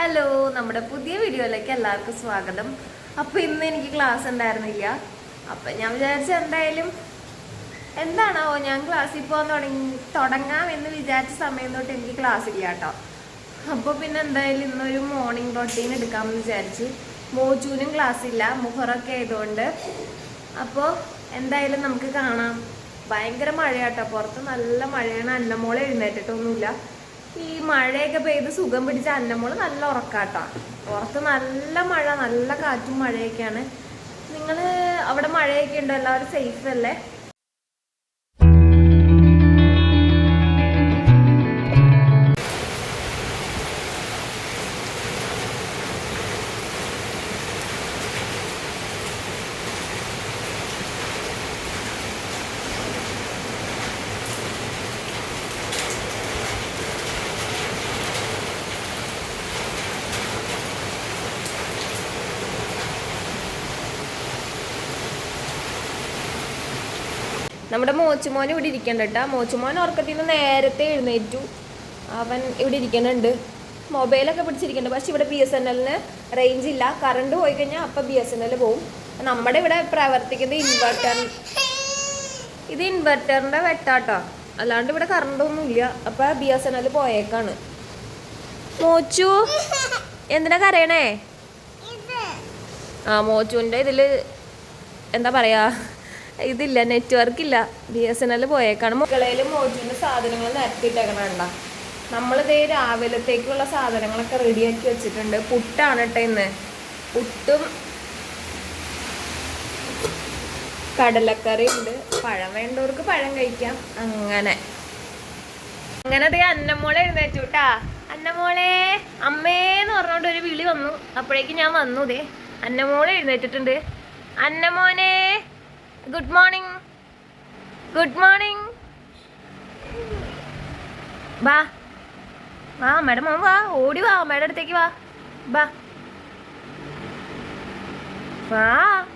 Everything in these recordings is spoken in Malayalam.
ഹലോ നമ്മുടെ പുതിയ വീഡിയോയിലേക്ക് എല്ലാവർക്കും സ്വാഗതം. അപ്പോൾ ഇന്ന് എനിക്ക് ക്ലാസ് ഉണ്ടായിരുന്നില്ല. അപ്പം ഞാൻ വിചാരിച്ച എന്തായാലും എന്താണോ ഞാൻ ക്ലാസ്സിൽ പോകാൻ തുടങ്ങി തുടങ്ങാം എന്ന് വിചാരിച്ച സമയം തൊട്ട് എനിക്ക് ക്ലാസ് ഇല്ല കേട്ടോ. അപ്പോൾ പിന്നെ എന്തായാലും ഇന്നൊരു മോർണിംഗ് റൊട്ടീൻ എടുക്കാമെന്ന് വിചാരിച്ച്. മോജൂനും ക്ലാസ് ഇല്ല മുഹറൊക്കെ ആയതുകൊണ്ട്. അപ്പോൾ എന്തായാലും നമുക്ക് കാണാം. ഭയങ്കര മഴയാട്ടോ. പുറത്ത് നല്ല മഴയാണ്. അന്നമോളെ എഴുന്നേറ്റിട്ടൊന്നുമില്ല. ഈ മഴയൊക്കെ പെയ്ത് സുഖം പിടിച്ച അന്നമോൾ നല്ല ഉറക്കാട്ടോ. പുറത്ത് നല്ല മഴ നല്ല കാറ്റും മഴയൊക്കെയാണ്. നിങ്ങൾ അവിടെ മഴയൊക്കെ ഉണ്ടോ? എല്ലാവരും സേഫ് അല്ലേ? നമ്മുടെ മോച്ചുമോൻ ഇവിടെ ഇരിക്കണ്ട കേട്ടോ. മോച്ചുമോൻ ഉറക്കത്തിൽ നിന്ന് നേരത്തെ എഴുന്നേറ്റു. അവൻ ഇവിടെ ഇരിക്കുന്നുണ്ട് മൊബൈലൊക്കെ പിടിച്ചിരിക്കുന്നുണ്ട് പക്ഷെ ഇവിടെ ബി എസ് എൻ എല്ലിന് റേഞ്ച് ഇല്ല. കറണ്ട് പോയി കഴിഞ്ഞാൽ അപ്പം ബി എസ് എൻ എൽ പോവും. നമ്മുടെ ഇവിടെ പ്രവർത്തിക്കുന്നത് ഇൻവെർട്ടർ ഇത് ഇൻവെർട്ടറിന്റെ വെട്ടാട്ടോ. അല്ലാണ്ട് ഇവിടെ കറണ്ടൊന്നും ഇല്ല. അപ്പം ബി എസ് എൻ എൽ പോയേക്കാണ്. മോച്ചു എന്തിനാ കരയണേ? ആ മോച്ചുവിന്റെ ഇതിൽ എന്താ പറയാ? ഇതില്ല നെറ്റ്വർക്ക് ഇല്ല. ബി എസ് എൻ എൽ പോയേക്കാണ്. മുകളിൽ മോജുവിന്റെ സാധനങ്ങൾ നിരത്തിയിട്ടേക്കണണ്ട. നമ്മളിതേ രാവിലത്തേക്കുള്ള സാധനങ്ങളൊക്കെ റെഡിയാക്കി വെച്ചിട്ടുണ്ട്. പുട്ടാണ് കേട്ടോ ഇന്ന്. പുട്ടും കടലക്കറി ഉണ്ട് പഴം വേണ്ടവർക്ക് പഴം കഴിക്കാം. അങ്ങനെ. അങ്ങനെ അതേ അന്നമോളെ എഴുന്നേറ്റു കേട്ടാ അന്നമോളെ അമ്മേന്ന് പറഞ്ഞോണ്ട് ഒരു വിളി വന്നു. അപ്പോഴേക്കും ഞാൻ വന്നു ദേ. അന്നമോളെ എഴുന്നേറ്റിട്ടുണ്ട്. അന്നമോനെ ഗുഡ് മോർണിംഗ് ഗുഡ് മോർണിംഗ് വാ. വാ മേഡം മോൻ വാ. ഓടി വാ മേഡം അടുത്തേക്ക് വാ. വാ. വാ.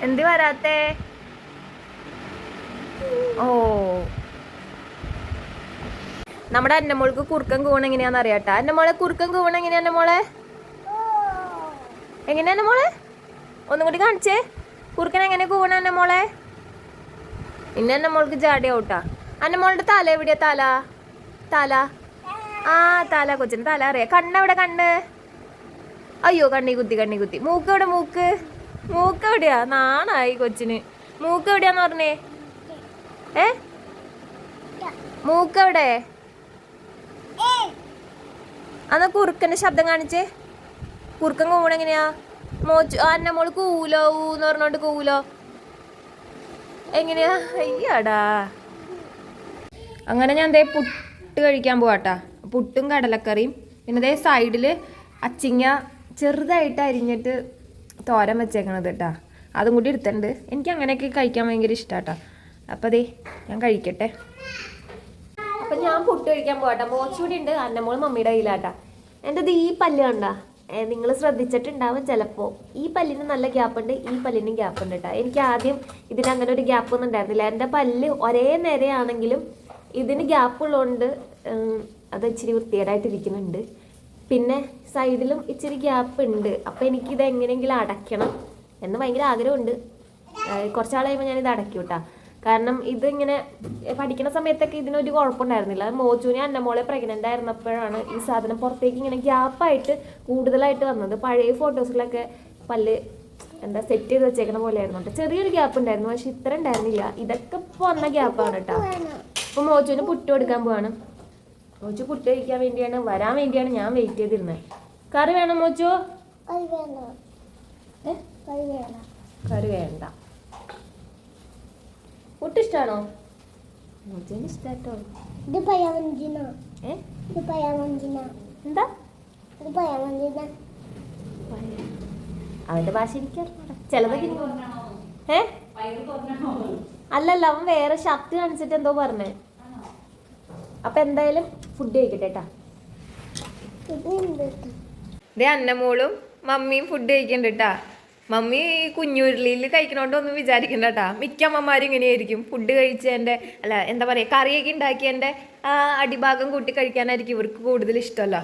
എന്ത് വരാത്തേ? ഓ. നമ്മുടെ അന്നമോൾക്ക് കുറുക്കം കൂവണ എങ്ങനെയാന്ന് അറിയാട്ടാ. അന്നമോളെ കുറുക്കം കൂവണ എങ്ങനെയാ അന്നമോളെ? എങ്ങനെയാ അന്നമോളെ? ഒന്നും കൂടി കാണിച്ചേ. കുറുക്കൻ എങ്ങനെ കൂവണ മോളെ? ഇന്ന ഔട്ടാ അന്നെ മോളുടെ തല എവിടെയാ തല? തല? ആ തല കൊച്ചിന് തല അറിയാം. കണ്ണെവിടെ കണ്ണ്? അയ്യോ കണ്ണി കുത്തി കണ്ണി കുത്തി. മൂക്ക് എവിടെ മൂക്ക്? മൂക്ക് എവിടെയാ? നാണായി കൊച്ചിന്. മൂക്ക് എവിടെയാന്ന് പറഞ്ഞേ? ഏ? മൂക്ക് എവിടെ? അന്ന് കുറുക്കന്റെ ശബ്ദം കാണിച്ചേ. കുറുക്കൻ കൂവണ എങ്ങനെയാ മോച്ചു അന്ന മോൾ കൂലോ ഊന്ന് പറഞ്ഞോണ്ട് കൂലോ. എങ്ങനെയാ? അയ്യാടാ. അങ്ങനെ ഞാൻ ദേ പുട്ട് കഴിക്കാൻ പോവാട്ടാ. പുട്ടും കടലക്കറിയും. പിന്നെ ദേ സൈഡിൽ അച്ചിങ്ങ ചെറുതായിട്ട് അരിഞ്ഞിട്ട് തോരൻ വെച്ചേക്കണത് കേട്ടാ അതും കൂടി എടുത്തിട്ടുണ്ട്. എനിക്ക് അങ്ങനെയൊക്കെ കഴിക്കാൻ ഭയങ്കര ഇഷ്ടാട്ടാ. അപ്പം ദേ ഞാൻ കഴിക്കട്ടെ. അപ്പം ഞാൻ പുട്ട് കഴിക്കാൻ പോവാട്ടാ. മോച്ചൂടി ഉണ്ട്. അന്നമോൾ മമ്മിയുടെ കയ്യിലാട്ടാ. എന്റെ ദീ പല്ല് കണ്ട. നിങ്ങൾ ശ്രദ്ധിച്ചിട്ടുണ്ടാവും ചിലപ്പോൾ ഈ പല്ലിന് നല്ല ഗ്യാപ്പ് ഉണ്ട് ഈ പല്ലിനും ഗ്യാപ്പ് ഉണ്ട് കേട്ടോ എനിക്ക് ആദ്യം ഇതിന് അങ്ങനെ ഒരു ഗ്യാപ്പ് ഒന്നും ഉണ്ടായിരുന്നില്ല. എന്റെ പല്ല് ഒരേ നേരെയാണെങ്കിലും ഇതിന് ഗ്യാപ്പ് ഉള്ളതുകൊണ്ട് അത് ഇച്ചിരി വൃത്തികേടായിട്ടിരിക്കുന്നുണ്ട്. പിന്നെ സൈഡിലും ഇച്ചിരി ഗ്യാപ്പ് ഉണ്ട്. അപ്പോൾ എനിക്കിത് എങ്ങനെയെങ്കിലും അടയ്ക്കണം എന്ന് ഭയങ്കര ആഗ്രഹമുണ്ട്. കുറച്ചാൾ കഴിയുമ്പോൾ ഞാനിത് അടയ്ക്കും കേട്ടോ കാരണം ഇതിങ്ങനെ പഠിക്കുന്ന സമയത്തൊക്കെ ഇതിനൊരു കുഴപ്പമുണ്ടായിരുന്നില്ല. മോജുവിനെ അന്നമോളെ പ്രഗ്നന്റ് ആയിരുന്നപ്പോഴാണ് ഈ സാധനം പുറത്തേക്ക് ഇങ്ങനെ ഗ്യാപ്പായിട്ട് കൂടുതലായിട്ട് വന്നത്. പഴയ ഫോട്ടോസിലൊക്കെ പല്ല് എന്താ സെറ്റ് ചെയ്ത് വെച്ചേക്കുന്ന പോലെ ആയിരുന്നു കേട്ടോ ചെറിയൊരു ഗ്യാപ്പ് ഉണ്ടായിരുന്നു. പക്ഷെ ഇത്ര ഉണ്ടായിരുന്നില്ല. ഇതൊക്കെ ഇപ്പൊ വന്ന ഗ്യാപ്പാണ് കേട്ടോ അപ്പോൾ മോജുവിന് പുട്ട് കൊടുക്കാൻ പോവാണ്. മോച്ചു പുട്ട് കഴിക്കാൻ വേണ്ടിയാണ് വരാൻ വേണ്ടിയാണ് ഞാൻ വെയിറ്റ് ചെയ്തിരുന്നത് കറി വേണം മോച്ചു കറി വേണ്ട കറി വേണ്ട. പുട്ട് ഇഷ്ടമാണോ ഇഷ്ടാട്ടോ. ഇത് ഏ? ഇത് എന്താ? അവന്റെ ഭാഷ. ചിലതൊക്കെ ഏ? അല്ലല്ല അവൻ വേറെ ഷർട്ട് കാണിച്ചിട്ട് എന്തോ പറഞ്ഞേ. അപ്പൊ എന്തായാലും ഫുഡ് കഴിക്കട്ടെ കേട്ടാ ഇത് അന്നമോളും മമ്മിയും ഫുഡ് കഴിക്കണ്ട കേട്ടാ മമ്മി ഈ കുഞ്ഞുരുളിയിൽ കഴിക്കണോണ്ട് ഒന്നും വിചാരിക്കണ്ട കേട്ടാ മിക്ക അമ്മമാരും ഇങ്ങനെയായിരിക്കും. ഫുഡ് കഴിച്ചതിന്റെ അല്ല എന്താ പറയുക കറിയൊക്കെ ഉണ്ടാക്കിയതിന്റെ അടിഭാഗം കൂട്ടി കഴിക്കാനായിരിക്കും ഇവർക്ക് കൂടുതൽ ഇഷ്ടമല്ലോ.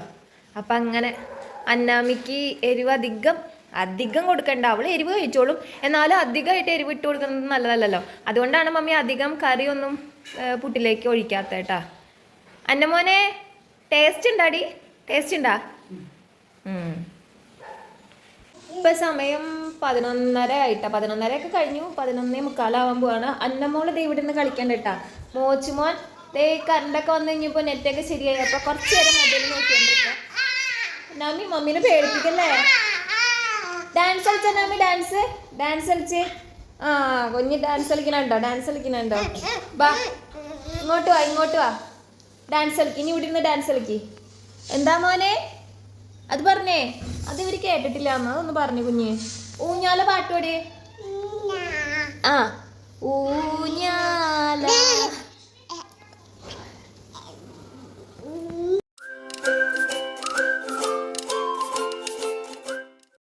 അപ്പം അങ്ങനെ അന്നാമിക്ക് എരിവ് അധികം അധികം കൊടുക്കണ്ട. അവൾ എരിവ് കഴിച്ചോളും. എന്നാലും അധികമായിട്ട് എരിവ് ഇട്ട് കൊടുക്കുന്നത് നല്ലതല്ലല്ലോ. അതുകൊണ്ടാണ് മമ്മി അധികം കറിയൊന്നും പുട്ടിലേക്ക് ഒഴിക്കാത്ത കേട്ടാ അന്നമോനെ ടേസ്റ്റ് ഉണ്ടാടി ടേസ്റ്റ് ഉണ്ടാ ഇപ്പം സമയം പതിനൊന്നര ആയിട്ടാ. പതിനൊന്നര ഒക്കെ കഴിഞ്ഞു. പതിനൊന്നേ മുക്കാലാവാൻ പോവാണ്. അന്നമോൾ ദേ ഇവിടെ നിന്ന് കളിക്കണ്ട കേട്ടാ മോച്ചുമോൻ ദേ കറണ്ടൊക്കെ വന്നു കഴിഞ്ഞപ്പോ നെറ്റൊക്കെ ശരിയായി. അപ്പൊ കുറച്ച് നേരം മൊബൈൽ നോക്കിക്കൊണ്ടിരിക്കാം നമ്മി മമ്മീനെ പേടിപ്പിക്കല്ലേ? ഡാൻസ് കളിച്ചാ നമ്മി ഡാൻസ് ഡാൻസ് കളിച്ച്? ആ കുഞ്ഞ് ഡാൻസ് കളിക്കണുണ്ടോ? ഡാൻസ് കളിക്കണുണ്ടോ? ബാ ഇങ്ങോട്ട് വാ ഇങ്ങോട്ട് വാ. ഡാൻസ് കളിക്ക്. ഇനി ഇവിടെ നിന്ന് ഡാൻസ് കളിക്ക്. എന്താ മോനെ? അത് പറഞ്ഞേ. അത് ഇവർ കേട്ടിട്ടില്ല. അമ്മ അതൊന്ന് പറഞ്ഞു കുഞ്ഞ്. ഊഞ്ഞാല പാട്ടോടെ ആ. ഊഞ്ഞാല